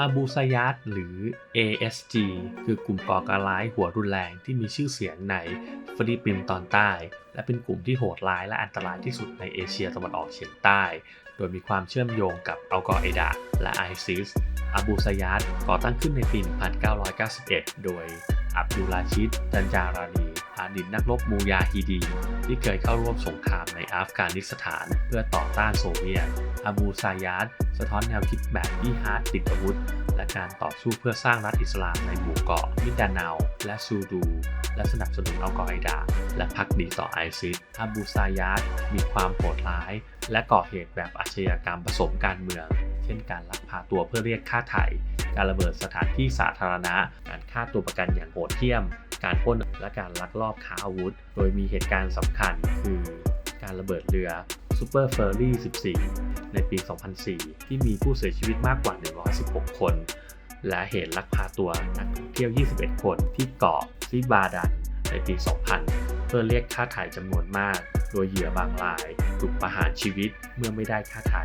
อาบูซายาตหรือ ASG คือกลุ่มก่อการร้ายหัวรุนแรงที่มีชื่อเสียงในฟิลิปปินส์ตอนใต้ และเป็นกลุ่มที่โหดร้ายและอันตรายที่สุดในเอเชียตะวันออกเฉียงใต้ โดยมีความเชื่อมโยงกับอัลกออิดะและไอซิสอาบูซายาตก่อตั้งขึ้นในปี 1991 โดยอับดุลาชิดจันจารานีอาดีตนักรบมูยาฮิดี ที่เคยเข้าร่วมสงครามในอัฟกานิสถาน เพื่อต่อต้านโซเวียต อาบูซายาตสะท้อนแนวคิดแบบที่ฮาร์ดติดอาวุธ และการต่อสู้เพื่อสร้างรัฐอิสลามในหมู่เกาะมิดานาวและซูดู และสนับสนุนอัลกออิดะและพักดีต่อไอซิสอาบูซายาตมีความโหดร้าย และก่อเหตุแบบอาชญากรรมผสมการเมือง เช่นการลักพาตัวเพื่อเรียกค่าไถ่การระเบิดสถานที่สาธารณะ การฆ่าตัวประกันอย่างโหดเหี้ยม การปล้นและการลักลอบค้าอาวุธ โดยมีเหตุการณ์สำคัญคือ การระเบิดเรือซูเปอร์เฟอร์รี่14 ในปี 2004 ที่มีผู้เสียชีวิตมากกว่า 116 คน และเหตุลักพาตัวนักท่องเที่ยว 21 คนที่เกาะซิบาดันในปี 2000 เพื่อเรียกค่าไถ่จำนวนมาก โดยเหยื่อบางรายถูกประหารชีวิตเมื่อไม่ได้ค่าไถ่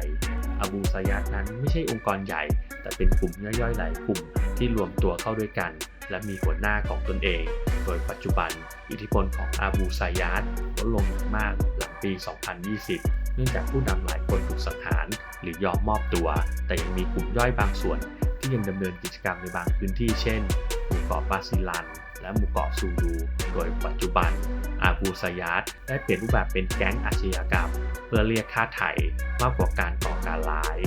อบูซายาดนั้นไม่ใช่องค์กรใหญ่ แต่เป็นกลุ่มย่อยๆหลายกลุ่มที่รวมตัวเข้าด้วยกัน และมีหัวหน้าของตนเอง โดยปัจจุบันอิทธิพลของอาบูไซยาดลดลงอย่างมากหลังปี 2020 เนื่องจากผู้นำหลายคนถูกสังหารหรือยอมมอบตัว แต่ยังมีกลุ่มย่อยบางส่วน ที่ยังดำเนินกิจกรรมในบางพื้นที่เช่นหมู่เกาะบาซิลัน และหมู่เกาะซูดูโดยปัจจุบัน อาบูไซยาดได้เปลี่ยนรูปแบบเป็นแก๊งอาชญากรรม เพื่อเรียกค่าไถ่มากกว่าการก่อการร้าย